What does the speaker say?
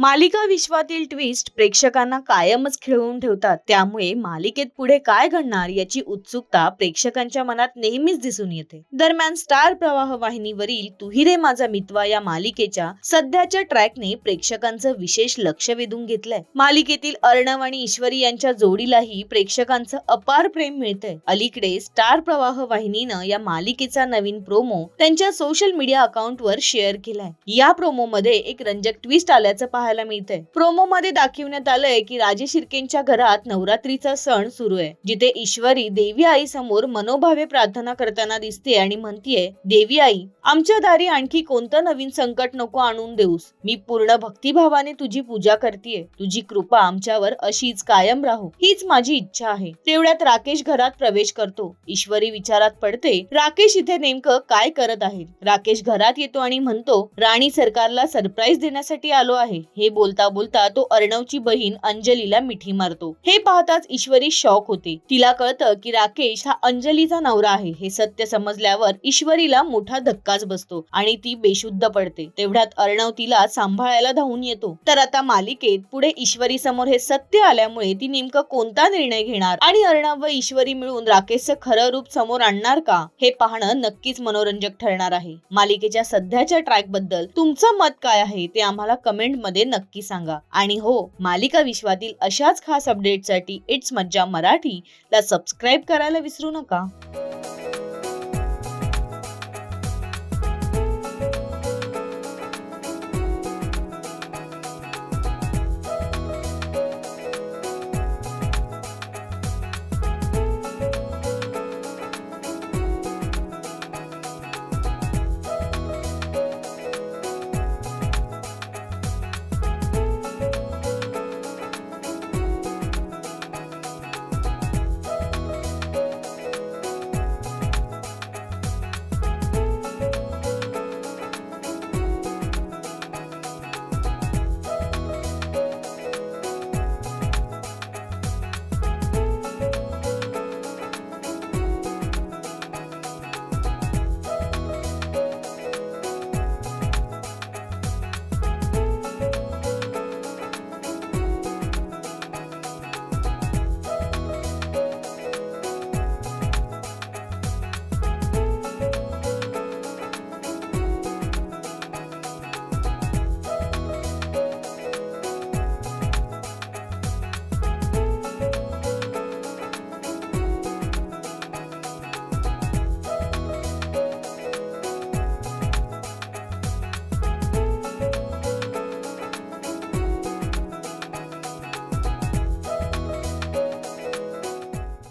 मालिका विश्वातील ट्विस्ट प्रेक्षकांना कायमच खिळवून ठेवतात. त्यामुळे मालिकेत पुढे काय घडणार याची उत्सुकता प्रेक्षकांच्या मनात नेहमीच दिसून येते. दरम्यान स्टार प्रवाह वाहिनीवरील तुही रे माझा मितवा या मालिकेच्या सध्याच्या ट्रॅकने प्रेक्षकांचं विशेष लक्ष वेधून घेतलंय. मालिकेतील अर्णव आणि ईश्वरी यांच्या जोडीलाही प्रेक्षकांचं अपार प्रेम मिळतंय. अलीकडे स्टार प्रवाह वाहिनीनं या मालिकेचा नवीन प्रोमो त्यांच्या सोशल मीडिया अकाउंटवर शेअर केलाय. या प्रोमो मध्ये एक रंजक ट्विस्ट आल्याचं पाहायला मिळतंय. प्रोमो मध्ये दाखवण्यात आलंय की राजे शिर्केंच्या घरात नवरात्रीचा सण सुरू आहे जिथे ईश्वरी देवी आई समोर मनोभावे प्रार्थना करताना दिसते आणि म्हणतीये देवी आई आमच्या दारी आणखी कोणतं नवीन संकट नको आणून देऊस. मी पूर्ण भक्तिभावाने तुझी पूजा करतीये. तुझी कृपा आमच्यावर अशीच कायम राहू. हीच माझी इच्छा आहे. तेवढ्यात राकेश घरात प्रवेश करतो. ईश्वरी विचारात पडते राकेश इथे नेमकं काय करत आहे? राकेश घरात येतो आणि म्हणतो राणी सरकारला सरप्राईज देण्यासाठी आलो आहे. हे बोलता बोलता तो अर्णवची बहीण अंजलीला मिठी मारतो. हे पाहताच ईश्वरी शॉक होते. तिला कळतं की राकेश हा अंजलीचा नवरा आहे. हे सत्य समजल्यावर ईश्वरीला मोठा धक्काच बसतो आणि ती बेशुद्ध पडते. तेवढ्यात अर्णव तिला सांभाळायला धावून येतो. तर आता मालिकेत पुढे ईश्वरी समोर हे सत्य आल्यामुळे ती नेमकं कोणता निर्णय घेणार? आणि अर्णव व ईश्वरी मिळून राकेशचं खरं रूप समोर आणणार का? हे पाहणं नक्कीच मनोरंजक ठरणार आहे. मालिकेच्या सध्याच्या ट्रॅकबद्दल तुमचं मत काय आहे ते आम्हाला कमेंटमध्ये नक्की सांगा. आणि हो मालिका विश्वातील अशाच खास अपडेटसाठी इट्स मज्जा मराठी ला सबस्क्राईब करायला विसरू नका.